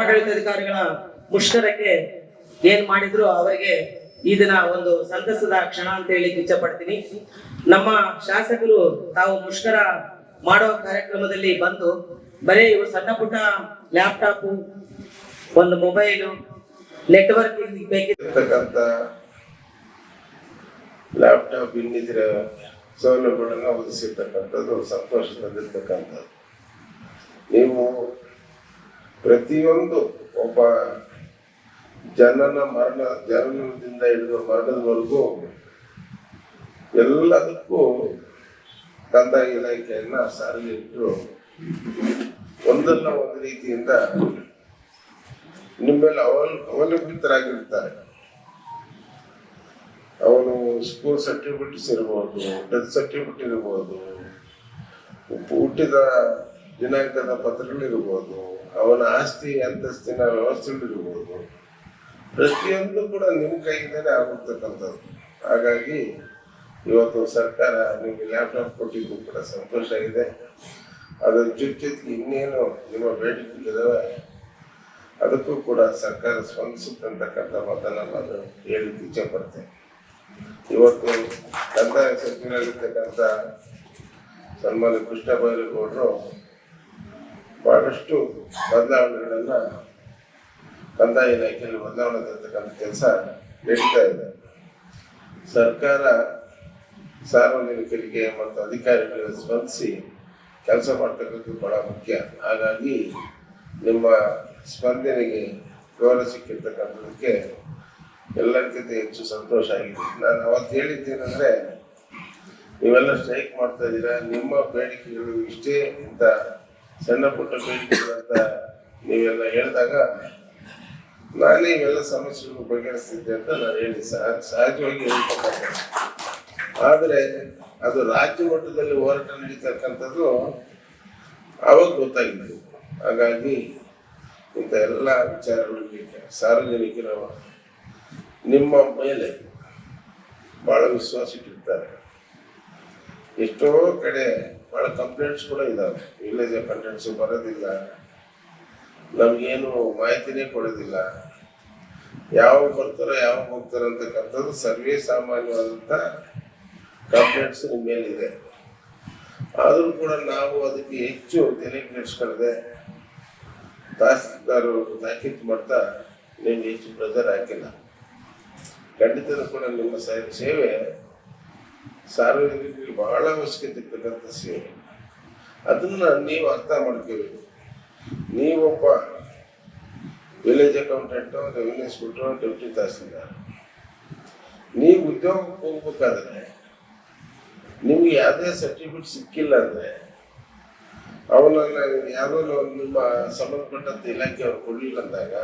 ಆಡಳಿತಾಧಿಕಾರಿಗಳ ಮುಷ್ಕರಕ್ಕೆ ಏನ್ ಮಾಡಿದ್ರು ಅವರಿಗೆ ಈ ಒಂದು ಸಂತಸದ ಕ್ಷಣ ಅಂತ ಹೇಳಿ ಇಚ್ಛೆ ಪಡ್ತೀನಿ. ನಮ್ಮ ಶಾಸಕರು ತಾವು ಮುಷ್ಕರ ಮಾಡೋ ಕಾರ್ಯಕ್ರಮದಲ್ಲಿ ಬಂದು ಬರೀ ಇವರು ಸಣ್ಣ ಪುಟ್ಟ ಲ್ಯಾಪ್ಟಾಪು, ಒಂದು ಮೊಬೈಲು, ನೆಟ್ವರ್ಕ್ ಬೇಕಿರ್ತಕ್ಕಂಥ ಲ್ಯಾಪ್ಟಾಪ್ ಇನ್ನಿತರ ಸೌಲಭ್ಯಗಳನ್ನ ಒದಗಿಸಿರ್ತಕ್ಕಂಥದ್ದು, ಸಂತೋಷದಲ್ಲಿರ್ತಕ್ಕಂಥದ್ದು. ನೀವು ಪ್ರತಿಯೊಂದು ಒಬ್ಬ ಜನನ ಮರಣ, ಜನನದಿಂದ ಹಿಡಿದು ಮರಣದವರೆಗೂ ಎಲ್ಲದಕ್ಕೂ ಕಂದಾಯ ಇಲಾಖೆಯನ್ನ ಸಾರ್ವಜನಿಕರು ಒಂದಲ್ಲ ಒಂದು ರೀತಿಯಿಂದ ನಿಮ್ಮೆಲ್ಲ ಅವಲ್, ಅವಲಂಬಿತರಾಗಿರ್ತಾರೆ. ಅವನು ಸ್ಕೂಲ್ ಸರ್ಟಿಫಿಕೇಟ್ಸ್ ಇರ್ಬೋದು ಡೆತ್ ಸರ್ಟಿಫಿಕೇಟ್ ಇರ್ಬೋದು, ಹುಟ್ಟಿದ ದಿನಾಂಕದ ಪತ್ರಗಳಿರ್ಬೋದು, ಅವನ ಆಸ್ತಿ ಅಂತಸ್ತಿನ ವ್ಯವಸ್ಥೆಗಳಿರ್ಬೋದು, ಪ್ರತಿಯೊಂದು ಕೂಡ ನಿಮ್ಮ ಕೈಯಿಂದಲೇ ಆಗಿರ್ತಕ್ಕಂಥದ್ದು ಹಾಗಾಗಿ ಇವತ್ತು ಸರ್ಕಾರ ನಿಮಗೆ ಲ್ಯಾಪ್ಟಾಪ್ ಕೊಟ್ಟಿದ್ದು ಕೂಡ ಸಂತೋಷ ಇದೆ. ಅದರ ಜೊತೆ ಜೊತೆಗೆ ಇನ್ನೇನು ನಿಮ್ಮ ಬೇಡಿಕೆಗಳಿದಾವೆ ಅದಕ್ಕೂ ಕೂಡ ಸರ್ಕಾರ ಸ್ಪಂದಿಸುತ್ತಂತಕ್ಕಂಥ ಮಾತನ್ನ ನಾನು ಹೇಳಿಕ್ಕೆ ಇಚ್ಛೆ ಪಡ್ತೇನೆ ಇವತ್ತು ಕಂದಾಯ ಸಚಿವರಾಗಿರ್ತಕ್ಕಂಥ ಸನ್ಮಾನ್ಯ ಕೃಷ್ಣ ಬೈರೇಗೌಡರು ಬಹಳಷ್ಟು ಬದಲಾವಣೆಗಳನ್ನ ಕಂದಾಯ ಇಲಾಖೆಯಲ್ಲಿ ಬದಲಾವಣೆ ತರ್ತಕ್ಕಂಥ ಕೆಲಸ ನಡೀತಾ ಇದೆ. ಸರ್ಕಾರ ಸಾರ್ವಜನಿಕರಿಗೆ ಮತ್ತು ಅಧಿಕಾರಿಗಳಿಗೆ ಸ್ಪಂದಿಸಿ ಕೆಲಸ ಮಾಡ್ತಕ್ಕಂಥದ್ದು ಬಹಳ ಮುಖ್ಯ. ಹಾಗಾಗಿ ನಿಮ್ಮ ಸ್ಪಂದನೆಗೆ ಗೌರವ ಸಿಕ್ಕಿರ್ತಕ್ಕಂಥದಕ್ಕೆ ಎಲ್ಲರಿಗಿಂತ ಹೆಚ್ಚು ಸಂತೋಷ ಆಗಿದೆ. ನಾನು ಅವತ್ತು ಹೇಳಿದ್ದೇನೆಂದರೆ, ನೀವೆಲ್ಲ ಸ್ಟ್ರೈಕ್ ಮಾಡ್ತಾ ಇದ್ದೀರಾ? ನಿಮ್ಮ ಬೇಡಿಕೆಗಳು ಇಷ್ಟೇ ಇಂಥ ಸಣ್ಣ ಪುಟ್ಟ ಬೇಡಿಕೆಗಳು ಅಂತ ನೀವೆಲ್ಲ ಹೇಳಿದಾಗ ನಾನೇ ಇವೆಲ್ಲ ಸಮಸ್ಯೆಗಳು ಬಗೆಹರಿಸ್ತಿದ್ದೆ ಅಂತ ನಾನು ಹೇಳಿ, ಸಹ, ಸಹಜವಾಗಿ ಹೇಳ್ತಕ್ಕಂಥ ಆದರೆ ಅದು ರಾಜ್ಯ ಮಟ್ಟದಲ್ಲಿ ಹೋರಾಟ ನಡೀತಕ್ಕಂಥದ್ದು ಅವಾಗ ಗೊತ್ತಾಗಿಲ್ಲ ಹಾಗಾಗಿ ಇಂಥ ಎಲ್ಲ ವಿಚಾರಗಳಿಗೆ ಸಾರ್ವಜನಿಕರ ನಿಮ್ಮ ಮೇಲೆ ಬಹಳ ವಿಶ್ವಾಸ ಇಟ್ಟಿರ್ತಾರೆ. ಎಷ್ಟೋ ಕಡೆ ಬಹಳ ಕಂಪ್ಲೇಂಟ್ಸ್ ಕೂಡ ಇದಾವೆ. ವಿಲೇಜ್ ಕಂಪ್ಲೇಂಟ್ಸ್ ಬರೋದಿಲ್ಲ. ನಮ್ಗೇನು ಮಾಹಿತಿನೇ ಕೊಡೋದಿಲ್ಲ. ಯಾವಾಗ ಬರ್ತಾರೋ, ಯಾವಾಗ ಹೋಗ್ತಾರೋ ಅಂತಕ್ಕಂಥದ್ದು ಸರ್ವೇ ಸಾಮಾನ್ಯವಾದಂಥ ಕಂಪ್ಲೇಂಟ್ಸ್ ನಿಮ್ಮ ಮೇಲಿದೆ. ಆದರೂ ಕೂಡ ನಾವು ಅದಕ್ಕೆ ಹೆಚ್ಚು ತಲೆ ಕೆಡಿಸ್ಕೊಳ್ಳದೆ ತಹಸೀಲ್ದಾರ್ ತಾಕೀತು ಮಾಡ್ತಾ ನಿಮ್ಗೆ ಹೆಚ್ಚು ಪ್ರೆಸರ್ ಹಾಕಿಲ್ಲ. ಖಂಡಿತ ಕೂಡ ನಿಮ್ಮ ಸೇವೆ ಸಾರ್ವಜನಿಕರಿಗೆ ಬಹಳ ಅವಶ್ಯಕತೆ ಇರ್ತಕ್ಕಂಥ ಸೇವೆ. ಅದನ್ನ ನೀವು ಅರ್ಥ ಮಾಡ್ಕೋಬೇಕು. ನೀವೊಬ್ಬ ವಿಲೇಜ್ ಅಕೌಂಟೆಂಟು ವಿಲೇಜ್ ಕೊಟ್ಟರು ಡ್ಯೂಟಿ ತಾಸಿಂದ ನೀವು ಉದ್ಯೋಗಕ್ಕೆ ಹೋಗ್ಬೇಕಾದ್ರೆ, ನಿಮ್ಗೆ ಯಾವುದೇ ಸರ್ಟಿಫಿಕೇಟ್ ಸಿಕ್ಕಿಲ್ಲ ಅಂದ್ರೆ, ಅವನನ್ನ ಯಾವುದೋ ನಿಮ್ಮ ಇಲಾಖೆ ಅವ್ರು ಕೊಡಲಿಲ್ಲ ಅಂದಾಗ,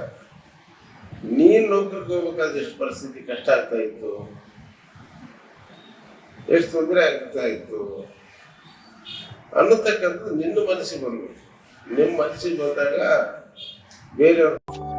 ನೀನು ನೌಕರಿಗೆ ಹೋಗ್ಬೇಕಾದ್ರೆ ಎಷ್ಟು ಪರಿಸ್ಥಿತಿ ಕಷ್ಟ ಆಗ್ತಾ ಇತ್ತು? ಎಷ್ಟು ತೊಂದರೆ ಆಗ್ತಾ ಇತ್ತು? ಅನ್ನತಕ್ಕಂಥದ್ದು ನಿನ್ನ ಮನಸ್ಸಿಗೆ ಬರಬೇಕು. ನಿಮ್ಮ ಮನಸ್ಸಿಗೆ ಬಂದಾಗ ಬೇರೆಯವ್ರು